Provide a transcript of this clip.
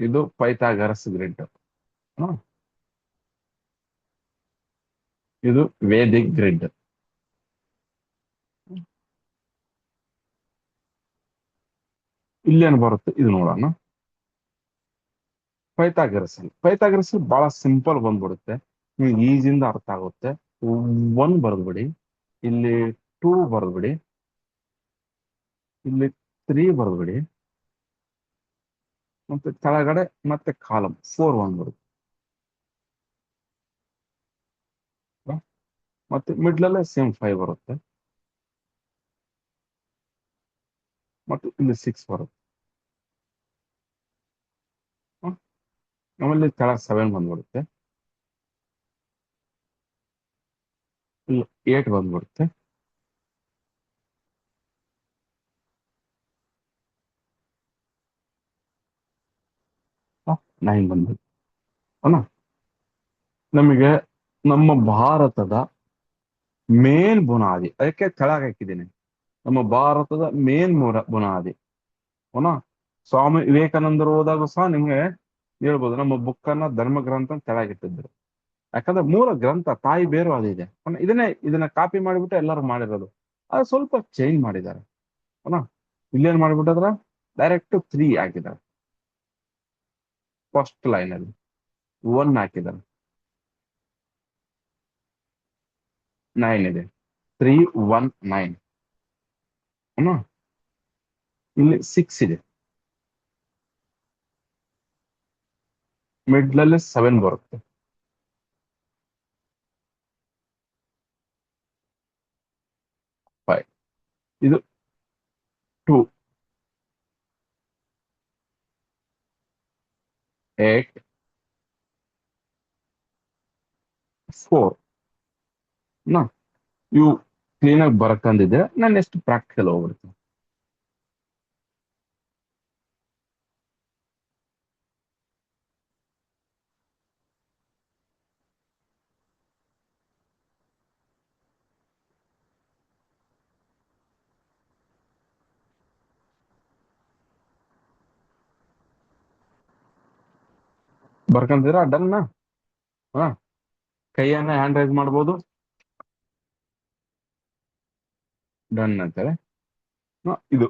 ಇದು Pythagoras grid. ಇದು Vedic grid. ಇಲ್ಲೇನು ಬರುತ್ತೆ? ಇದು ನೋಡೋಣ. ಪೈಥಾಗರಸ್. ಪೈಥಾಗರಸ್ ಬಹಳ ಸಿಂಪಲ್ ಬಂದ್ಬಿಡುತ್ತೆ. ನಿಮ್ಗೆ ಈಜಿಂದ ಅರ್ಥ ಆಗುತ್ತೆ. ಒನ್ ಬರ್ದ್ಬಿಡಿ. ಇಲ್ಲಿ ಟೂ ಬರ್ದ್ಬಿಡಿ. ಇಲ್ಲಿ ತ್ರೀ ಬರ್ದ್ಬಿಡಿ. ಮತ್ತೆ ಕೆಳಗಡೆ ಮತ್ತೆ ಕಾಲಮ್ ಫೋರ್ ಒನ್ ಬರುತ್ತೆ. ಮತ್ತೆ ಮಿಡ್ಲಲ್ಲೇ ಸೇಮ್ ಫೈವ್ ಬರುತ್ತೆ. ಮತ್ತು ಇಲ್ಲಿ ಸಿಕ್ಸ್ ಬರುತ್ತೆ? ಆಮೇಲೆ ಕೆಳಗೆ ಸೆವೆನ್ ಬಂದ್ಬಿಡುತ್ತೆ. ಇಲ್ಲಿ ಏಟ್ ಬಂದ್ಬಿಡುತ್ತೆ. ನೈನ್ ಬಂದು ಅಲ್ಲ ನಮಗೆ ನಮ್ಮ ಭಾರತದ ಮೇನ್ ಬುನಾದಿ, ಅದಕ್ಕೆ ಕೆಳಗೆ ಹಾಕಿದ್ದೀನಿ. ನಮ್ಮ ಭಾರತದ ಮೇನ್ ಮೂರ ಬುನಾದಿ. ಅವನ ಸ್ವಾಮಿ ವಿವೇಕಾನಂದರು ಹೋದಾಗ ಸಹ ನಿಮ್ಗೆ ಹೇಳ್ಬೋದು, ನಮ್ಮ ಬುಕ್ ಅನ್ನ ಧರ್ಮ ಗ್ರಂಥ ಕೆಳಗಿಟ್ಟಿದ್ರು ಯಾಕಂದ್ರೆ ಮೂಲ ಗ್ರಂಥ, ತಾಯಿ ಬೇರು ಅದಿದೆ ಇದನ್ನೇ ಇದನ್ನ ಕಾಪಿ ಮಾಡಿಬಿಟ್ಟು ಎಲ್ಲರೂ ಮಾಡಿರೋದು. ಅದು ಸ್ವಲ್ಪ ಚೇಂಜ್ ಮಾಡಿದ್ದಾರೆ. ಅವನ ಇಲ್ಲೇನ್ ಮಾಡ್ಬಿಟ್ಟದ್ರ? ಡೈರೆಕ್ಟ್ ತ್ರೀ ಹಾಕಿದ್ದಾರೆ ಫಸ್ಟ್ ಲೈನ್ ಅಲ್ಲಿ ಒನ್ ಹಾಕಿದ್ದಾರೆ ನೈನ್ ಇದೆ ತ್ರೀ ಒನ್ ನೈನ್ ಅಮ್ಮ ಇಲ್ಲಿ ಸಿಕ್ಸ್ ಇದೆ ಮಿಡ್ಲಲ್ಲಿ ಸೆವೆನ್ ಬರುತ್ತೆ ಫೈವ್ ಇದು ಟೂ ಏಟ್ ಫೋರ್ ನಾ ಇವು ಕ್ಲೀನಾಗಿ ಬರಕಂದಿದ್ರೆ ನಾನು ಎಷ್ಟು ಪ್ರಾಕ್ಟಿಕಲ್ ಹೋಗ್ಬಿಡ್ತೀನಿ ಬರ್ಕಂತಿದ್ರ ಡನ್ ಹಾ? ಕೈಯನ್ನ ಹ್ಯಾಂಡ್ ರೈಸ್ ಮಾಡ್ಬೋದು. ಡನ್ ಅಂತಾರೆ. ಇದು.